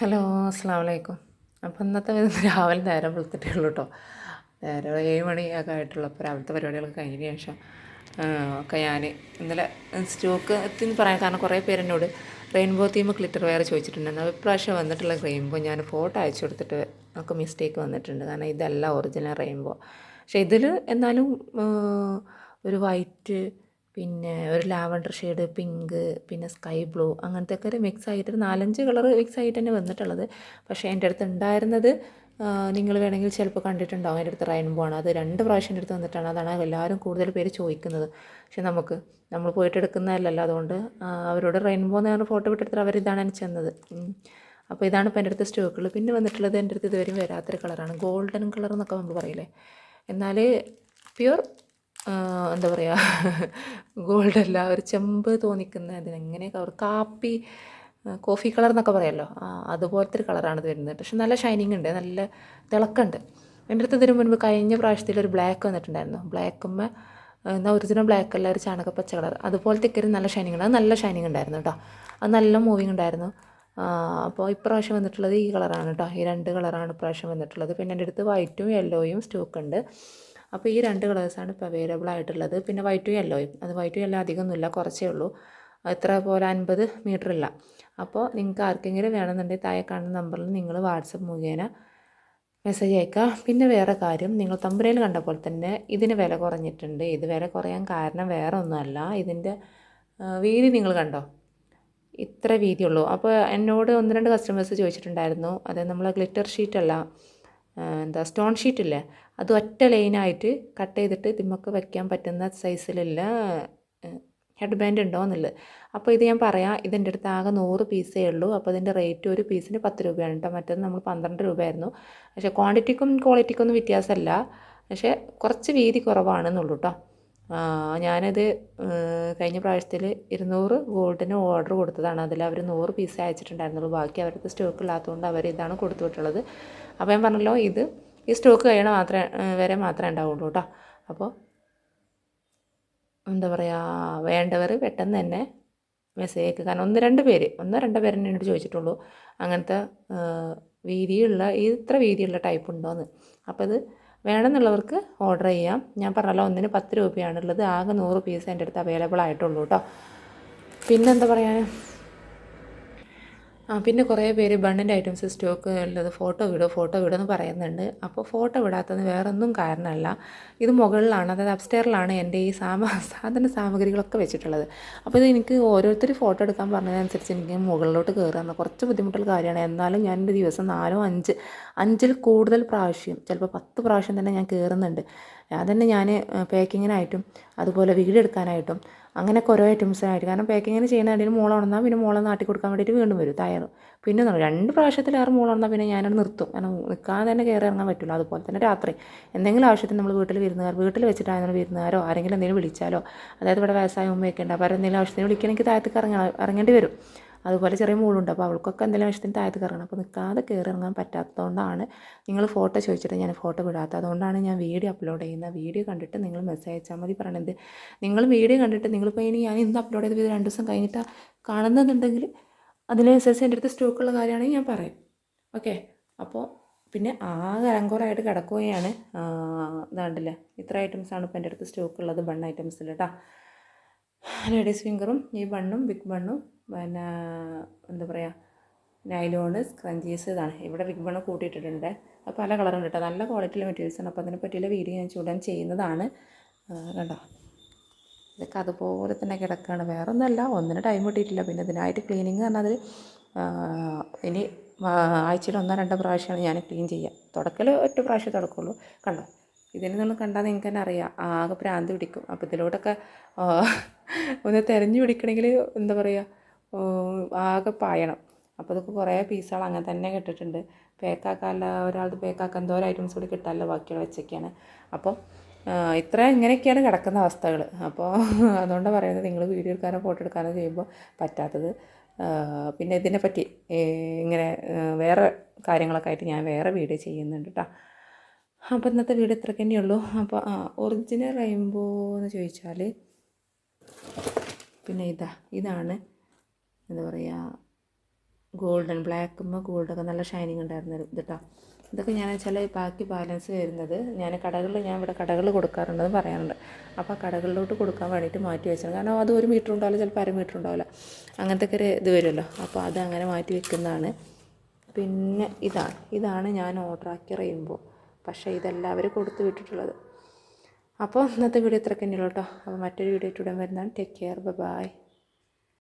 Hello അസ്സാം വലൈക്കും അപ്പോൾ ഇന്നത്തെ വരുന്ന രാവിലെ നേരം വെളുത്തിട്ടേ ഉള്ളൂ കേട്ടോ. നേരം ഏഴ് മണിയൊക്കെ ആയിട്ടുള്ളൂ. അപ്പോൾ രാവിലത്തെ പരിപാടികളൊക്കെ കഴിഞ്ഞ ശേഷം ഒക്കെ ഞാൻ ഇന്നലെ സ്റ്റോക്ക് എത്തിന്ന് പറയാൻ കാരണം കുറേ പേരെന്നോട് റെയിൻബോ തീം ക്ലിറ്റർ വെയർ ചോദിച്ചിട്ടുണ്ടായിരുന്നു. അപ്പോൾ ഇപ്രാവശ്യം വന്നിട്ടുള്ള റെയിൻബോ ഞാൻ ഫോട്ടോ അയച്ചു കൊടുത്തിട്ട് നമുക്ക് മിസ്റ്റേക്ക് വന്നിട്ടുണ്ട്. കാരണം ഇതല്ല ഒറിജിനൽ റെയിൻബോ. പക്ഷേ ഇതിൽ എന്നാലും ഒരു വൈറ്റ് പിന്നെ ഒരു ലാവണ്ടർ ഷെയ്ഡ് പിങ്ക് പിന്നെ സ്കൈ ബ്ലൂ അങ്ങനത്തെ ഒക്കെ ഒരു മിക്സ് ആയിട്ട് ഒരു നാലഞ്ച് കളർ മിക്സ് ആയിട്ട് തന്നെ വന്നിട്ടുള്ളത്. പക്ഷേ എന്റെ അടുത്ത് ഉണ്ടായിരുന്നത് നിങ്ങൾ വേണമെങ്കിൽ ചിലപ്പോൾ കണ്ടിട്ടുണ്ടാവും. എന്റെ അടുത്ത് റെയിൻബോ ആണ് അത് രണ്ട് പ്രാവശ്യം എന്റെ അടുത്ത് വന്നിട്ടാണ്. അതാണ് എല്ലാവരും കൂടുതൽ പേര് ചോദിക്കുന്നത്. പക്ഷെ നമുക്ക് നമ്മൾ പോയിട്ട് എടുക്കുന്നതല്ലല്ലോ അതുകൊണ്ട് അവരോട് റെയിൻബോ എന്ന് പറഞ്ഞ ഫോട്ടോ അവർ ഇതാണ് എനിക്ക് ചെന്നത് അപ്പോൾ ഇതാണ് ഇപ്പോൾ എന്റെ അടുത്ത് സ്റ്റോക്കുകൾ. പിന്നെ വന്നിട്ടുള്ളത് എന്റെ അടുത്ത് ഇതുവരെയും വരാത്തൊരു കളറാണ് ഗോൾഡൻ കളർ എന്നൊക്കെ നമ്മൾ പറയില്ലേ? എന്നാൽ പ്യുർ എന്താ പറയുക അല്ല ഒരു ചെമ്പ് തോന്നിക്കുന്ന അതിനെങ്ങനെ കവർ കാപ്പി കോഫി കളർ എന്നൊക്കെ പറയുമല്ലോ ആ അതുപോലത്തെ ഒരു കളറാണ് വരുന്നത്. പക്ഷെ നല്ല ഷൈനിങ് ഉണ്ട് നല്ല തിളക്കമുണ്ട് എന്റെ അടുത്ത് ഇതിനു മുൻപ് കഴിഞ്ഞ പ്രാവശ്യത്തിൽ ഒരു ബ്ലാക്ക് വന്നിട്ടുണ്ടായിരുന്നു. ബ്ലാക്കുമ്മ എന്നാൽ ഒറിജിനൽ ബ്ലാക്ക് അല്ല ഒരു ചാണക പച്ച കളർ. അതുപോലത്തെ ഒരു നല്ല ഷൈനിങ് ഉണ്ട്. അത് നല്ല ഷൈനിങ് ഉണ്ടായിരുന്നു കേട്ടോ. അത് നല്ല മൂവിങ് ഉണ്ടായിരുന്നു. അപ്പോൾ ഇപ്രാവശ്യം വന്നിട്ടുള്ളത് ഈ കളറാണ് കേട്ടോ. ഈ രണ്ട് കളറാണ് ഇപ്രാവശ്യം വന്നിട്ടുള്ളത്. പിന്നെ എന്റെ അടുത്ത് വൈറ്റും യെല്ലോയും സ്റ്റോക്ക് ഉണ്ട്. അപ്പോൾ ഈ രണ്ട് കളേഴ്സാണ് ഇപ്പോൾ അവൈലബിൾ ആയിട്ടുള്ളത്. പിന്നെ വൈറ്റ് ടു യെല്ലോയും അത് വൈറ്റ് ടു യെല്ലോ അധികമൊന്നുമില്ല. കുറച്ചേ ഉള്ളൂ. എത്ര പോലെ അൻപത് മീറ്റർ ഇല്ല അപ്പോൾ നിങ്ങൾക്ക് ആർക്കെങ്കിലും വേണമെന്നുണ്ടെങ്കിൽ താഴെ കാണുന്ന നമ്പറിൽ നിങ്ങൾ വാട്സപ്പ് മുഖേന മെസ്സേജ് അയക്കുക. പിന്നെ വേറെ കാര്യം നിങ്ങൾ തമ്പുരയിൽ കണ്ട പോലെ തന്നെ ഇതിന് വില കുറഞ്ഞിട്ടുണ്ട്. ഇത് വില കുറയാൻ കാരണം വേറെ ഒന്നുമല്ല. ഇതിന്റെ വീതി നിങ്ങൾ കണ്ടോ? ഇത്ര വീതിയുള്ളൂ അപ്പോൾ എന്നോട് ഒന്ന് രണ്ട് കസ്റ്റമേഴ്സ് ചോദിച്ചിട്ടുണ്ടായിരുന്നു. അതായത് നമ്മൾ ഗ്ലിറ്റർ ഷീറ്റല്ല എന്താ സ്റ്റോൺ ഷീറ്റില്ലേ അത് ഒറ്റ ലൈനായിട്ട് കട്ട് ചെയ്തിട്ട് തിമ്മക്ക് വയ്ക്കാൻ പറ്റുന്ന സൈസിലുള്ള ഹെഡ് ബാൻഡ് ഉണ്ടോ എന്നുള്ളത്. അപ്പോൾ ഇത് ഞാൻ പറയാം ഇതിന്റെ അടുത്ത് ആകെ നൂറ് പീസേ ഉള്ളൂ. അപ്പോൾ ഇതിന്റെ റേറ്റ് ഒരു പീസിന് പത്ത് രൂപയാണ് കേട്ടോ. മറ്റേത് നമ്മൾ പന്ത്രണ്ട് രൂപയായിരുന്നു. പക്ഷേ ക്വാണ്ടിറ്റിക്കും ക്വാളിറ്റിക്കും ഒന്നും വ്യത്യാസമല്ല. പക്ഷേ കുറച്ച് വീതി കുറവാണെന്നുള്ളൂ കേട്ടോ. ഞാനത് കഴിഞ്ഞ പ്രാവശ്യത്തിൽ ഇരുന്നൂറ് ഗോൾഡിന് ഓർഡർ കൊടുത്തതാണ്. അതിൽ അവർ നൂറ് പീസ് അയച്ചിട്ടുണ്ടായിരുന്നുള്ളൂ. ബാക്കി അവരുടെ സ്റ്റോക്ക് ഇല്ലാത്തതുകൊണ്ട് അവർ ഇതാണ് കൊടുത്തു വിട്ടുള്ളത് അപ്പോൾ ഞാൻ പറഞ്ഞല്ലോ ഇത് ഈ സ്റ്റോക്ക് കഴിയണ മാത്രമേ വരെ മാത്രമേ ഉണ്ടാവുള്ളൂ കേട്ടോ അപ്പോൾ എന്താ പറയുക വേണ്ടവർ പെട്ടെന്ന് തന്നെ മെസ്സേജ് അയക്കുക കാരണം ഒന്ന് രണ്ട് പേര് ഒന്ന് രണ്ട് പേരെന്നെ എന്നോട് ചോദിച്ചിട്ടുള്ളൂ. അങ്ങനത്തെ വീതിയുള്ള ഇത്ര വീതിയുള്ള ടൈപ്പ് ഉണ്ടോയെന്ന് അപ്പോൾ ഇത് വേണമെന്നുള്ളവർക്ക് ഓർഡർ ചെയ്യാം. ഞാൻ പറഞ്ഞല്ലോ ഒന്നിന് പത്ത് രൂപയാണുള്ളത്. ആകെ നൂറ് പീസ് എന്റെ അടുത്ത് അവൈലബിൾ ആയിട്ടുള്ളൂ കേട്ടോ പിന്നെന്താ പറയുക പിന്നെ കുറേ പേര് ബണ്ണിന്റെ ഐറ്റംസ് സ്റ്റോക്ക് ഉള്ളത് ഫോട്ടോ വിടുക ഫോട്ടോ വിടുമെന്ന് പറയുന്നുണ്ട്. അപ്പോൾ ഫോട്ടോ വിടാത്തത് വേറൊന്നും കാരണമല്ല. ഇത് മുകളിലാണ് അതായത് അപ്സ്റ്റെയറിലാണ് എന്റെ ഈ സാമ സാധന സാമഗ്രികളൊക്കെ വെച്ചിട്ടുള്ളത്. അപ്പോൾ ഇത് എനിക്ക് ഓരോരുത്തർ ഫോട്ടോ എടുക്കാൻ പറഞ്ഞതനുസരിച്ച് എനിക്ക് മുകളിലോട്ട് കയറുക കുറച്ച് ബുദ്ധിമുട്ടുള്ള കാര്യമാണ്. എന്നാലും ഞാൻ ഒരു ദിവസം നാലോ അഞ്ച് അഞ്ചിൽ കൂടുതൽ പ്രാവശ്യം ചിലപ്പോൾ പത്ത് പ്രാവശ്യം തന്നെ ഞാൻ കയറുന്നുണ്ട്. അതന്നെ ഞാൻ പാക്കിങ്ങിനായിട്ടും അതുപോലെ വീഡിയോ എടുക്കാനായിട്ടും അങ്ങനെയൊക്കെ ഓരോ ഐറ്റംസിനായിട്ട് കാരണം പാക്കിങ്ങിന് ചെയ്യുന്ന ഇടയിൽ മോളെ ഉണർന്നാൽ പിന്നെ മോളെ നാട്ടി കൊടുക്കാൻ വേണ്ടിയിട്ട് വീണ്ടും വരും തയ്യാറ്. പിന്നെ രണ്ട് പ്രാവശ്യത്തിലേറെ മോളെ ഉണർന്നാൽ പിന്നെ ഞാനത് നിർത്തും. കാരണം നിൽക്കാൻ തന്നെ കയറി ഇറങ്ങാൻ പറ്റില്ല. അതുപോലെ തന്നെ രാത്രി എന്തെങ്കിലും ആവശ്യത്തിന് നമ്മൾ വീട്ടിൽ വിരുന്നുകാർ വീട്ടിൽ വെച്ചിട്ടായിരുന്നു വിരുന്നുകാരോ ആരെങ്കിലും എന്തെങ്കിലും വിളിച്ചാലോ അതായത് ഇവിടെ വയസ്സായ ഉമ്മയൊക്കെ ഉണ്ട് അപ്പോൾ എന്തെങ്കിലും ആവശ്യത്തിന് വിളിക്കണമെങ്കിൽ താഴത്തേക്ക് ഇറങ്ങ ഇറങ്ങേണ്ടി വരും. അതുപോലെ ചെറിയ മൂളുണ്ട് അപ്പോൾ അവൾക്കൊക്കെ എന്തെങ്കിലും ആവശ്യത്തിന് താഴത്ത് കയറണം അപ്പോൾ നിൽക്കാതെ കയറി ഇറങ്ങാൻ പറ്റാത്തതുകൊണ്ടാണ് നിങ്ങൾ ഫോട്ടോ ചോദിച്ചിട്ട് ഞാൻ ഫോട്ടോ വിടാത്തത്. അതുകൊണ്ടാണ് ഞാൻ വീഡിയോ അപ്ലോഡ് ചെയ്യുന്നത്. വീഡിയോ കണ്ടിട്ട് നിങ്ങൾ മെസ്സേജ് അയച്ചാൽ മതി പറയണത്. നിങ്ങൾ വീഡിയോ കണ്ടിട്ട് നിങ്ങളിപ്പോൾ ഇനി ഞാൻ ഇന്ന് അപ്ലോഡ് ചെയ്ത് രണ്ട് ദിവസം കഴിഞ്ഞിട്ട് കാണുന്നതെന്നുണ്ടെങ്കിൽ അതിനനുസരിച്ച് എന്റെ അടുത്ത് സ്റ്റോക്കുള്ള കാര്യമാണെങ്കിൽ ഞാൻ പറയും. ഓക്കെ? അപ്പോൾ പിന്നെ ആകെ അലങ്കോറായിട്ട് കിടക്കുകയാണ്. ഇതാണ്ടില്ലേ? ഇത്ര ഐറ്റംസാണ് ഇപ്പോൾ എന്റെ അടുത്ത് സ്റ്റോക്കുള്ളത്. ബൺ ഐറ്റംസിൽ കേട്ടോ. ലേഡീസ് ഫിംഗറും ഈ ബണ്ണും ബിഗ് ബണ്ണും പിന്നെ എന്താ പറയുക നൈലോണ് സ്ക്രഞ്ചീസ് ഇതാണ്. ഇവിടെ റിബണ് കൂട്ടിയിട്ടിട്ടുണ്ട്. അത് പല കളറുണ്ട് കേട്ടോ നല്ല ക്വാളിറ്റിയിലെ മെറ്റീരിയൽസാണ് അപ്പോൾ അതിനെ പറ്റിയുള്ള വീഡിയോ ഞാൻ ചൂടാൻ ചെയ്യുന്നതാണ്. കേട്ടോ ഇതൊക്കെ അതുപോലെ തന്നെ കിടക്കുകയാണ് വേറെ ഒന്നുമല്ല ഒന്നിന് ടൈം കിട്ടിയിട്ടില്ല. പിന്നെ ഇതിനായിട്ട് ക്ലീനിങ് പറഞ്ഞാൽ ഇനി ആഴ്ചയിൽ ഒന്നോ രണ്ടോ പ്രാവശ്യമാണ് ഞാൻ ക്ലീൻ ചെയ്യുക തുടക്കൽ ഒറ്റ പ്രാവശ്യം തുടക്കുള്ളൂ. കണ്ടോ? ഇതിന് നിങ്ങൾ കണ്ടാൽ നിങ്ങൾക്ക് തന്നെ അറിയാം. ആകെ ഭ്രാന്ത് പിടിക്കും. അപ്പോൾ ഇതിലോട്ടൊക്കെ ഒന്ന് തിരഞ്ഞു പിടിക്കണമെങ്കിൽ എന്താ പറയുക ആകെ പായണം. അപ്പോൾ ഇതൊക്കെ കുറേ പീസുകൾ അങ്ങനെ തന്നെ കിട്ടിയിട്ടുണ്ട് പേക്കാക്കാല്ല ഒരാൾക്ക് പേക്കാക്കാൻ എന്തോരം ഐറ്റംസ് കൂടി കിട്ടാമല്ലോ ബാക്കിയുള്ള വെച്ചൊക്കെയാണ്. അപ്പോൾ ഇത്ര ഇങ്ങനെയൊക്കെയാണ് കിടക്കുന്ന അവസ്ഥകൾ അപ്പോൾ അതുകൊണ്ട് പറയുന്നത് നിങ്ങൾ വീഡിയോ എടുക്കാനോ ഫോട്ടോ എടുക്കാനോ ചെയ്യുമ്പോൾ പറ്റാത്തത്. പിന്നെ ഇതിനെപ്പറ്റി ഇങ്ങനെ വേറെ കാര്യങ്ങളൊക്കെ ആയിട്ട് ഞാൻ വേറെ വീഡിയോ ചെയ്യുന്നുണ്ട് കേട്ടോ അപ്പോൾ ഇന്നത്തെ വീഡിയോ ഇത്രയ്ക്ക് തന്നെയുള്ളൂ അപ്പോൾ ആ ഒറിജിനൽ റെയിൻബോ എന്ന് ചോദിച്ചാൽ പിന്നെ ഇതാ ഇതാണ് എന്താ പറയുക ഗോൾഡൻ ബ്ലാക്കുമ്പോൾ ഗോൾഡൊക്കെ നല്ല ഷൈനിങ് ഉണ്ടായിരുന്ന ഇത് കേട്ടോ ഇതൊക്കെ ഞാൻ വെച്ചാൽ ബാക്കി ബാലൻസ് വരുന്നത് ഞാൻ കടകളിൽ ഞാൻ ഇവിടെ കടകളിൽ കൊടുക്കാറുണ്ടെന്ന് പറയാറുണ്ട്. അപ്പോൾ ആ കടകളിലോട്ട് കൊടുക്കാൻ വേണ്ടിയിട്ട് മാറ്റി വെച്ചത് കാരണം അത് ഒരു മീറ്റർ ഉണ്ടാവില്ല ചിലപ്പോൾ അര മീറ്റർ ഉണ്ടാവില്ല. അങ്ങനത്തെ ഒക്കെ ഇത് വരുമല്ലോ. അപ്പോൾ അത് അങ്ങനെ മാറ്റി വെക്കുന്നതാണ്. പിന്നെ ഇതാണ്. ഇതാണ് ഞാൻ ഓർഡർ ആക്കി റെയിൻബോ പക്ഷേ ഇതല്ല അവർ കൊടുത്തു വിട്ടിട്ടുള്ളത്. അപ്പോൾ ഇന്നത്തെ വീഡിയോ ഇത്രയൊക്കെ തന്നെയുള്ളൂ കേട്ടോ അപ്പോൾ മറ്റൊരു വീഡിയോ ഇട്ടുടൻ വരുന്നതാണ്. Take care bye